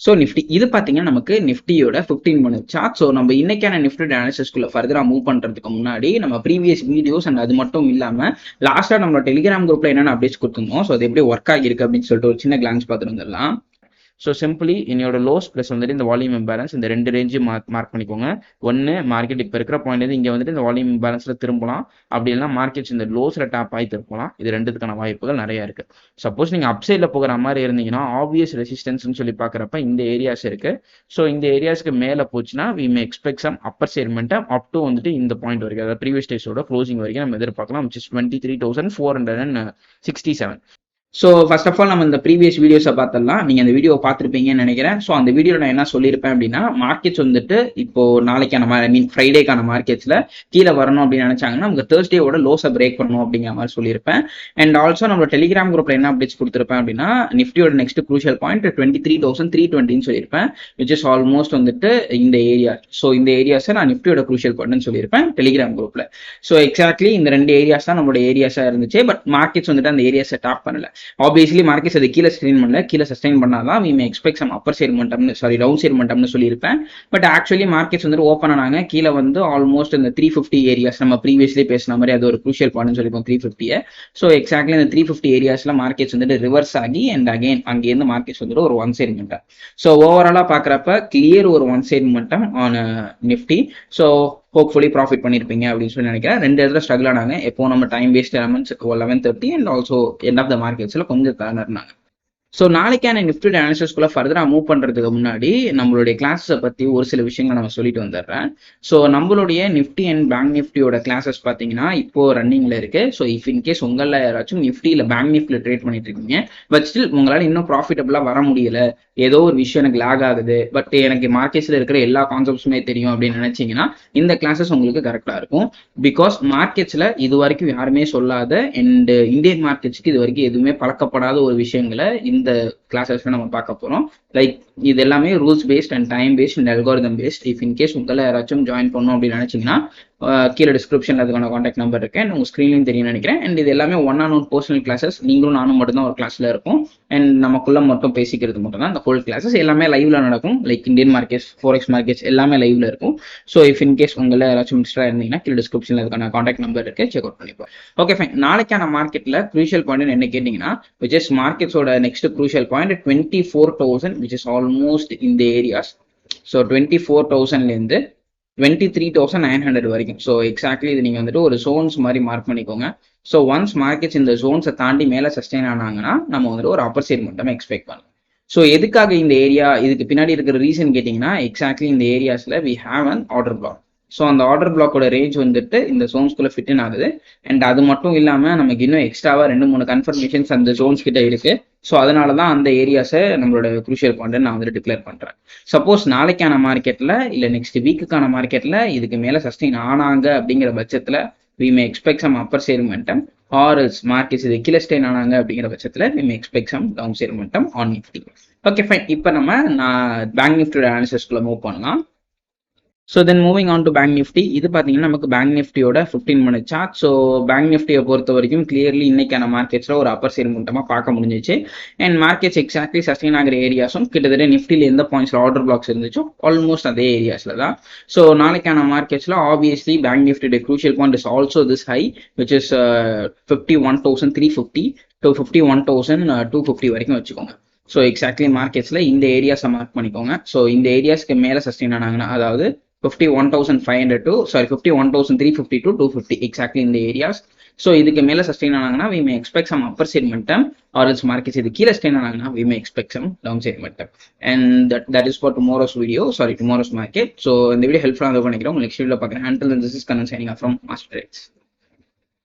So Nifty இது பார்த்தீங்கன்னா நமக்கு நிஃப்டியோட ஃபிஃப்டீன் மினிட் சார்ட் ஸோ நம்ம இன்னைக்கான நிஃப்டி அனாலிசிஸ்குள்ள ஃபர்தராக மூவ் பண்ணுறதுக்கு முன்னாடி நம்ம ப்ரீவியஸ் வீடியோஸ் அண்ட் அது மட்டும் இல்லாமல் லாஸ்ட்டாக நம்மளோட டெலிகிராம் குரூப்பில் என்னென்ன அப்டேட்ஸ் கொடுத்துருந்தோம் ஸோ அது எப்படி ஒர்க் ஆகிருக்கு அப்படின்னு சொல்லிட்டு ஒரு சின்ன கிளான்ஸ் பார்த்துட்டு வந்துடலாம். ஸோ சிம்பிளி என்னோட லோஸ் ப்ளஸ் வந்துட்டு இந்த வால்யூம் இம்பேலன்ஸ் இந்த ரெண்டு ரேஞ்சு மார்க் மார்க் பண்ணிக்கோங்க. ஒன்று மார்க்கெட் இப்போ இருக்கிற பாயிண்ட் வந்து இங்கே வந்துட்டு இந்த வால்யூம் இம்பேலன்ஸில் திரும்பலாம். அப்படி இல்லைனா மார்க்கெட்ஸ் இந்த லோஸில் டாப் ஆகி திரும்பலாம். இது ரெண்டுத்துக்கான வாய்ப்புகள் நிறையா இருக்கு. சப்போஸ் நீங்கள் அப்சைடில் போகிற மாதிரி இருந்தீங்கன்னா ஆப்வியஸ் ரெசிஸ்டன்ஸ்னு சொல்லி பார்க்குறப்ப இந்த ஏரியாஸ் இருக்குது ஸோ இந்த ஏரியாஸ்க்கு மேலே போச்சுன்னா we may expect some upper சேர்மெண்ட்டை up to வந்துட்டு இந்த பாயிண்ட் வரைக்கும். அதாவது ப்ரீவியஸ் டேஸோட க்ளோசிங் வரைக்கும் நம்ம எதிர்பார்க்கலாம் which is twenty three thousand four hundred and sixty seven so first of all நம்ம இந்த ப்ரீவியஸ் வீடியோஸை பார்த்துடலாம். நீங்கள் அந்த வீடியோ பார்த்துருப்பீங்கன்னு நினைக்கிறேன். ஸோ அந்த வீடியோவில் நான் என்ன சொல்லியிருப்பேன் அப்படின்னா மார்க்கெட்ஸ் வந்துட்டு இப்போ நாளைக்கான ஐ மீன் ஃப்ரைடேக்கான மார்க்கெட்ஸில் கீழே வரணும் அப்படின்னு நினைச்சாங்கன்னா நமக்கு தேர்ஸ்டேவோட லோஸை பிரேக் பண்ணணும் அப்படிங்கிற மாதிரி சொல்லியிருப்பேன். அண்ட் ஆல்சோ நம்ம டெலிகிராம் குரூப்பில் என்ன அப்டேட்ஸ் கொடுத்துருப்பேன் அப்படின்னா நிஃப்டியோட next crucial point twenty three thousand three டுவெண்ட்டின்னு சொல்லியிருப்பேன் விச் இஸ் ஆல்மோஸ்ட் வந்துட்டு இந்த ஏரியா ஸோ இந்த ஏரியாஸை நான் நிஃப்டியோட க்ரூஷியல் பாயிண்ட்னு சொல்லியிருப்பேன் டெலிகிராம் குரூப்பில் ஸோ எக்ஸாக்ட்லி இந்த ரெண்டு ஏரியாஸ் தான் நம்மளோட ஏரியாஸாக இருந்துச்சு. பட் மார்க்கெட்ஸ் வந்துட்டு அந்த ஏரியாஸை டாப் பண்ணல. ஆப்வியஸ்லி மார்க்கெட்ஸ் அது கீழே ஸ்க்ரீன் பண்ணல. கீழே சஸ்டைன் பண்ணாதான் we may expect some upper side மண்டம்னு sorry down side மண்டம்னு சொல்லியிருப்பேன். பட் ஆக்சுவலி மார்க்கெட்ஸ் வந்து ஓப்பன் ஆனாங்க. கீழே வந்து ஆல்மோஸ்ட் இந்த த்ரீ ஃபிஃப்டி ஏரியாஸ் நம்ம ப்ரீவியஸ்லி பேசின மாதிரி அது ஒரு குரூஷியல் பாயிண்ட் சொல்லிப்போம் த்ரீ ஃபிஃப்டியை ஸோ எக்ஸாக்ட்லி இந்த த்ரீ ஃபிஃப்டி ஏரியாஸ்ல மார்க்கெட்ஸ் வந்துட்டு ரிவர்ஸ் ஆகி அண்ட் அகைன் அங்கேருந்து மார்க்கெட்ஸ் வந்துட்டு ஒரு ஒன் சைட் மட்டம் ஸோ ஓவராலாக பார்க்குறப்ப கிளியர் ஒரு ஒன் சைட் மட்டம் on Nifty so hopefully profit பண்ணியிருப்பீங்க அப்படின்னு சொல்லி நினைக்கிறேன். ரெண்டு இடத்துல ஸ்ட்ரகிள் ஆனாங்க. எப்போ நம்ம time waste elements eleven thirty and also end of the மார்க்கெட்ஸில் கொஞ்சம் தளர்னாங்க ஸோ நாளைக்கான நிஃப்டி அனாலிசிஸ்குள்ள ஃபர்தராக மூவ் பண்ணுறதுக்கு முன்னாடி நம்மளுடைய கிளாஸஸை பற்றி ஒரு சில விஷயங்களை நம்ம சொல்லிட்டு வந்துடுறேன். ஸோ நம்மளுடைய நிஃப்டி அண்ட் பேங்க் நிஃப்டியோட கிளாஸஸ் பார்த்தீங்கன்னா இப்போ ரன்னிங்கில் இருக்கு. ஸோ இஃப் இன்கேஸ் உங்களில் யாராச்சும் நிஃப்டி இல்லை பேங்க் நிஃப்டியில் ட்ரேட் பண்ணிட்டு இருக்கீங்க பட் ஸ்டில் உங்களால் இன்னும் ப்ராஃபிட்டபுளாக வர முடியல ஏதோ ஒரு விஷயம் எனக்கு லாக் ஆகுது பட் எனக்கு மார்க்கெட்ஸில் இருக்கிற எல்லா கான்செப்ட்ஸுமே தெரியும் அப்படின்னு நினைச்சீங்கன்னா இந்த கிளாஸஸ் உங்களுக்கு கரெக்டாக இருக்கும். பிகாஸ் மார்க்கெட்ஸில் இது வரைக்கும் யாருமே சொல்லாத அண்ட் இந்தியன் மார்க்கெட்ஸ்க்கு இது வரைக்கும் எதுவுமே பழக்கப்படாத ஒரு விஷயங்களை இந்த the கிளாஸஸ் நம்ம பார்க்க போகிறோம் லைக் இது எல்லாமே rules based and time based and algorithm based if in case உங்களை யாராச்சும் ஜாயின் பண்ணணும் அப்படின்னு நினைச்சீங்கன்னா கீழே டிஸ்கிரிப்ஷனில் அதுக்கான காண்டாக்ட் நம்பர் இருக்கு. அண்ட் உங்கள் ஸ்க்ரீன்லையும் தெரியும் நினைக்கிறேன். அண்ட் இது எல்லாமே one on one personal classes நீங்களும் நானும் மட்டும் தான் ஒரு கிளாஸில் இருக்கும். அண்ட் நமக்குள்ள மட்டும் பேசிக்கிறது மட்டும் தான் அந்த ஹோல் கிளாஸஸ் எல்லாமே லைவ்ல நடக்கும். Like Indian markets forex markets எல்லாமே லைவ்ல இருக்கும். ஸோ இஃப் இன்கேஸ் உங்களை யாராச்சும் மிஸ்டா இருந்தீங்கன்னா கீழே டிஸ்கிரிப்ஷனில் அதுக்கான காண்டாக்ட் நம்பர் இருக்கு. செக் அவுட் பண்ணிப்போம் ஓகே ஃபைன் நாளைக்கான மார்க்கெட்டில் க்ரூஷியல் பாயிண்ட் என்ன கேட்டிங்கன்னா which is மார்க்கெட்ஸோட next crucial point twenty four thousand which is almost இந்த ஏரியாஸ் ஸோ டுவெண்ட்டி ஃபோர் தௌசண்ட்லேருந்து twenty three thousand nine hundred வரைக்கும். ஸோ எக்ஸாக்ட்லி இது நீங்கள் வந்துட்டு ஒரு ஜோன்ஸ் மாதிரி மார்க் பண்ணிக்கோங்க. ஸோ ஒன்ஸ் மார்க்கெட்ஸ் இந்த ஜோன்ஸை தாண்டி மேலே சஸ்டெயின் ஆனாங்கன்னா நம்ம வந்துட்டு ஒரு அப்பர் சைட் மட்டும் எக்ஸ்பெக்ட் பண்ணலாம். ஸோ எதுக்காக இந்த ஏரியா இதுக்கு பின்னாடி இருக்கிற ரீசன் கேட்டிங்கன்னா எக்ஸாக்ட்லி இந்த ஏரியாஸில் we have an order block so அந்த ஆர்டர் பிளாக்கோட ரேஞ்ச் வந்துட்டு இந்த ஜோன்ஸ்குள்ளே ஃபிட்டின் ஆகுது. அண்ட் அது மட்டும் இல்லாமல் நமக்கு இன்னும் எக்ஸ்ட்ராவாக ரெண்டு மூணு கன்ஃபர்மேஷன்ஸ் அந்த ஜோன்ஸ் கிட்ட இருக்கு. ஸோ அதனால தான் அந்த ஏரியாஸை நம்மளோட குரூஷியல் பாயிண்ட் நான் வந்து டிக்ளேர் பண்ணுறேன் சப்போஸ் நாளைக்கான மார்க்கெட்டில் இல்லை நெக்ஸ்ட் வீக்குக்கான மார்க்கெட்டில் இதுக்கு மேலே சஸ்டெயின் ஆனாங்க அப்படிங்கிற பட்சத்தில் we may expect some upper சேர் மென்டம் ஆர்எல்ஸ் மார்க்கெட்ஸ் இது கீழே ஸ்டெயின் ஆனாங்க அப்படிங்கிற பட்சத்தில் we may expect some down சேர் மென்டம் ஆன் நிஃப்டி ஓகே ஃபைன் இப்போ நம்ம நான் பேங்க் நிஃப்டியோட அனாலிசிஸ்குள்ள மூவ் பண்ணலாம். So then moving on to bank Nifty இது பார்த்தீங்கன்னா நமக்கு பேங்க் நிஃப்டியோட fifteen minute chart so bank நிஃப்டியை பொறுத்த வரைக்கும் கிளியர்லி இன்னைக்கான மார்க்கெட்ஸில் ஒரு அப்பர் சைடு மூட்டமாக பார்க்க முடிஞ்சிச்சு. அண்ட் மார்க்கெட்ஸ் எக்ஸாக்ட்லி சஸ்டெயின் ஆகிற ஏரியாஸும் கிட்டத்தட்ட நிஃப்டியில் எந்த பாயிண்ட்ஸில் ஆர்டர் பிளாக்ஸ் இருந்துச்சோ ஆல்மோஸ்ட் அதே ஏரியாஸில் தான். ஸோ நாளைக்கான மார்க்கெட்ஸில் ஆப்வியஸ்லி பேங்க் நிஃப்டியோட crucial point is also this high which is fifty one thousand three fifty to fifty one thousand two fifty வரைக்கும் வச்சுக்கோங்க. ஸோ எக்ஸாக்ட்லி மார்க்கெட்ஸில் இந்த ஏரியாஸை மார்க் பண்ணிக்கோங்க. ஸோ இந்த ஏரியாஸ்க்கு மேலே சஸ்டெயின் ஆனாங்கன்னா அதாவது fifty one thousand five hundred to sorry fifty one thousand three fifty to two fifty exactly இந்த ஏரியாஸ் ஸோ இதுக்கு மேலே sustain ஆனாங்கன்னா we may expect some upper side or or else markets இது கீழே sustain ஆனாங்கன்னா we may expect some down side and that that is for tomorrow's video sorry tomorrow's market so இந்த video ஹெல்ப்ஃபுல்லாக நினைக்கிறேன். உங்களுக்கு next பார்க்குறேன். Handle this is Kanan signing from master